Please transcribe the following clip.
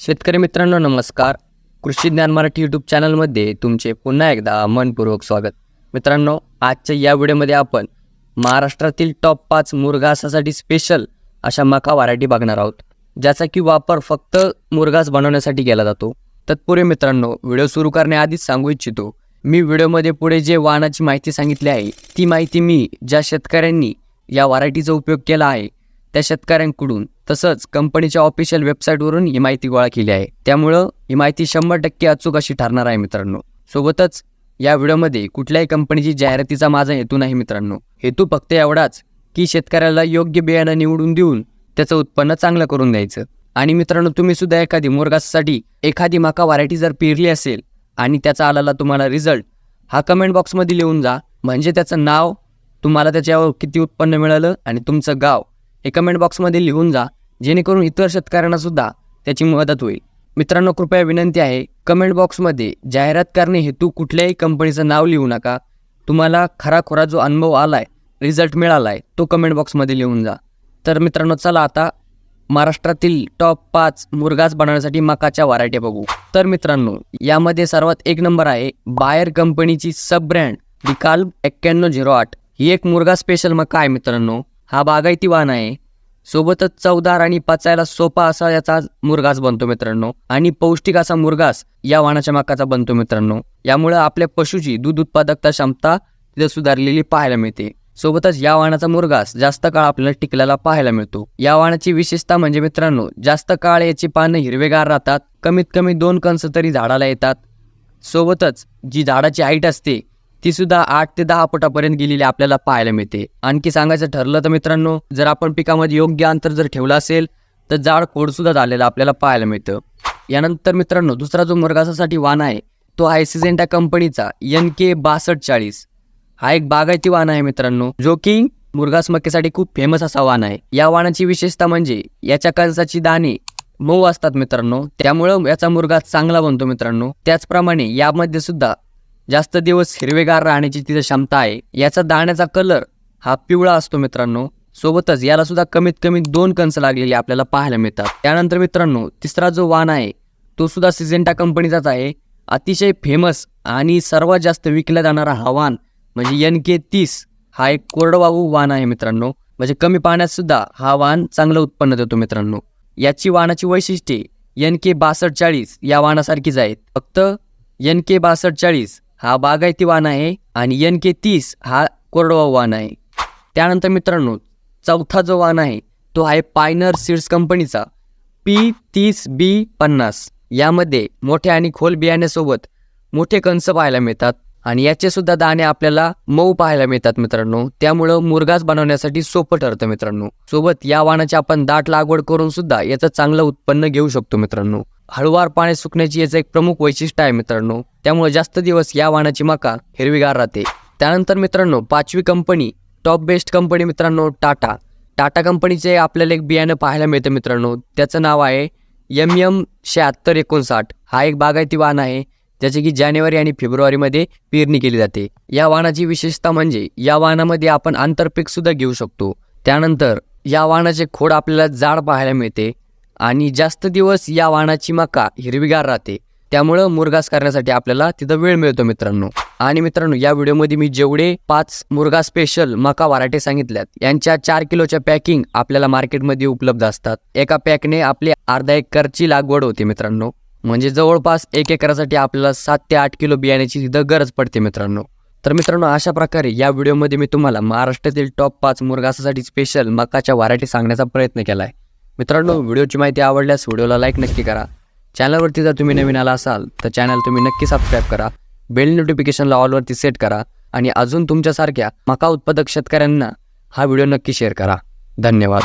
शेतकरी मित्रांनो नमस्कार. कृषी ज्ञान मराठी यूट्यूब चॅनलमध्ये तुमचे पुन्हा एकदा मनपूर्वक स्वागत. मित्रांनो आजच्या या व्हिडिओमध्ये आपण महाराष्ट्रातील टॉप पाच मुरघासासाठी स्पेशल अशा मका व्हरायटी बघणार आहोत. ज्याचा की वापर फक्त मुरघास बनवण्यासाठी केला जातो. तत्पूर्वी मित्रांनो व्हिडिओ सुरू करण्याआधीच सांगू इच्छितो मी व्हिडिओमध्ये पुढे जे वाहनाची माहिती सांगितली आहे ती माहिती मी ज्या शेतकऱ्यांनी या व्हरायटीचा उपयोग केला आहे त्या शेतकऱ्यांकडून तसंच कंपनीच्या ऑफिशियल वेबसाईटवरून ही माहिती गोळा केली आहे. त्यामुळं ही माहिती शंभर टक्के अचूक अशी ठरणार आहे मित्रांनो. सोबतच या व्हिडिओमध्ये कुठल्याही कंपनीची जाहिरातीचा माझा हेतू नाही मित्रांनो. हेतू फक्त एवढाच की शेतकऱ्याला योग्य बियाणं निवडून देऊन त्याचं उत्पन्न चांगलं करून द्यायचं. आणि मित्रांनो तुम्ही सुद्धा एखादी मोरगासाठी एखादी मका व्हरायटी जर पेरली असेल आणि त्याचा आलेला तुम्हाला रिझल्ट हा कमेंट बॉक्समध्ये लिहून जा. म्हणजे त्याचं नाव तुम्हाला त्याच्यावर किती उत्पन्न मिळालं आणि तुमचं गाव हे कमेंट बॉक्समध्ये लिहून जा. जेणेकरून इतर शेतकऱ्यांना सुद्धा त्याची मदत होईल. मित्रांनो कृपया विनंती आहे कमेंट बॉक्समध्ये जाहिरात करणे हेतू कुठल्याही कंपनीचं नाव लिहू नका. तुम्हाला खराखुरा जो अनुभव आला आहे रिझल्ट मिळाला आहे तो कमेंट बॉक्समध्ये लिहून जा. तर मित्रांनो चला आता महाराष्ट्रातील टॉप पाच मुरगास बनवण्यासाठी मकाच्या व्हरायटी बघू. तर मित्रांनो यामध्ये सर्वात एक नंबर आहे बायर कंपनीची सब ब्रँड डिकाल एक्क्याण्णव झिरो आठ. ही एक मुरगा स्पेशल मका आहे मित्रांनो. हा बागायती वाहन आहे. सोबतच चवदार आणि पचायला सोपा असा याचा मुरगास बनतो मित्रांनो. आणि पौष्टिक असा मुरगास या वाणाच्या मकाचा बनतो मित्रांनो. यामुळे आपल्या पशुची दूध उत्पादकता क्षमता तिथे सुधारलेली पाहायला मिळते. सोबतच या वाणाचा मुरगास जास्त काळ आपल्याला टिकलेला पाहायला मिळतो. या वाणाची विशेषता म्हणजे मित्रांनो जास्त काळ याची पानं हिरवेगार राहतात कमीत कमी दोन कंस तरी झाडाला येतात. सोबतच जी झाडाची हाईट असते ती सुद्धा आठ ते दहा फुटापर्यंत गेलेली आपल्याला पाहायला मिळते. आणखी सांगायचं ठरलं तर मित्रांनो जर आपण पिकामध्ये योग्य अंतर जर ठेवलं असेल तर जाड कोडसुद्धा झालेलं आपल्याला पाहायला मिळतं. यानंतर मित्रांनो दुसरा जो मुरगासासाठी वाण आहे तो आहे सिजेंटा कंपनीचा एन के बासष्ट चाळीस. हा एक बागायती वाण आहे मित्रांनो जो की मुरगास मक्केसाठी खूप फेमस असा वाण आहे. या वानाची विशेषता म्हणजे याच्या कंसाची दाणे मऊ असतात मित्रांनो त्यामुळं याचा मुरगास चांगला बनतो मित्रांनो. त्याचप्रमाणे यामध्ये सुद्धा जास्त दिवस हिरवेगार राहण्याची तिथे क्षमता आहे. याचा दाण्याचा कलर हा पिवळा असतो मित्रांनो. सोबतच याला सुद्धा कमीत कमी दोन कंस लागलेली आपल्याला पाहायला मिळतात. त्यानंतर मित्रांनो तिसरा जो वाण आहे तो सुद्धा सिजेंटा कंपनीचाच आहे. अतिशय फेमस आणि सर्वात जास्त विकला जाणारा हा वाण म्हणजे एन के तीस. हा एक कोरडवाहू वाण आहे मित्रांनो. म्हणजे कमी पाण्यात सुद्धा हा वाण चांगलं उत्पन्न देतो मित्रांनो. याची वाहनाची वैशिष्ट्ये एन के बासष्ट चाळीस या वाहनासारखीच आहेत. फक्त एन के बासष्ट चाळीस हा बागायती वाण आहे आणि एन के तीस हा कोरडवाहू वाण आहे. त्यानंतर मित्रांनो चौथा जो वाण आहे तो आहे पायनर सीड्स कंपनीचा पी तीस बी पन्नास. यामध्ये मोठ्या आणि खोल बियाण्यासोबत मोठे कंस पाहायला मिळतात आणि याचे सुद्धा दाणे आपल्याला मऊ पाहायला मिळतात मित्रांनो. त्यामुळं मुरगास बनवण्यासाठी सोपं ठरतं मित्रांनो. सोबत या वाणाची आपण दाट लागवड करून सुद्धा याचं चांगलं उत्पन्न घेऊ शकतो मित्रांनो. हळुवार पाणी सुकण्याची याचं एक प्रमुख वैशिष्ट्य आहे मित्रांनो. त्यामुळे जास्त दिवस या वाहनाची मका हिरवीगार राहते. त्यानंतर मित्रांनो पाचवी कंपनी टॉप बेस्ट कंपनी मित्रांनो टाटा. टाटा कंपनीचे आपल्याला एक बियाणं पाहायला मिळतं मित्रांनो. त्याचं नाव आहे एम एम शहात्तर एकोणसाठ. हा एक बागायती वाहन आहे ज्याची की जानेवारी आणि फेब्रुवारीमध्ये पेरणी केली जाते. या वाहनाची विशेषता म्हणजे या वाहनामध्ये आपण आंतरपीक सुद्धा घेऊ शकतो. त्यानंतर या वाहनाचे खोड आपल्याला जाड पाहायला मिळते. आणि जास्त दिवस या वाहनाची मका हिरवीगार राहते. त्यामुळं मुरगास करण्यासाठी आपल्याला तिथं वेळ मिळतो मित्रांनो. आणि मित्रांनो या व्हिडिओमध्ये मी जेवढे पाच मुरगा स्पेशल मका वराटे सांगितल्यात यांच्या चार किलोच्या पॅकिंग आपल्याला मार्केटमध्ये उपलब्ध असतात. एका पॅकने आपली अर्धा एकरची लागवड होते मित्रांनो. म्हणजे जवळपास एक एकरासाठी आपल्याला सात ते आठ किलो बियाण्याची तिथं गरज पडते मित्रांनो. तर मित्रांनो अशा प्रकारे या व्हिडिओमध्ये मी तुम्हाला महाराष्ट्रातील टॉप पाच मुरगासासाठी स्पेशल मकाच्या व्हरायटी सांगण्याचा प्रयत्न केला आहे मित्रांनो व्हिडिओची माहिती आवडल्यास व्हिडिओला लाईक नक्की करा. चॅनलवरती जर तुम्ही नवीन आला असाल तर चॅनल तुम्ही नक्की सबस्क्राईब करा. बेल नोटिफिकेशनला ऑलवरती सेट करा आणि अजून तुमच्यासारख्या मका उत्पादक शेतकऱ्यांना हा व्हिडिओ नक्की शेअर करा. धन्यवाद.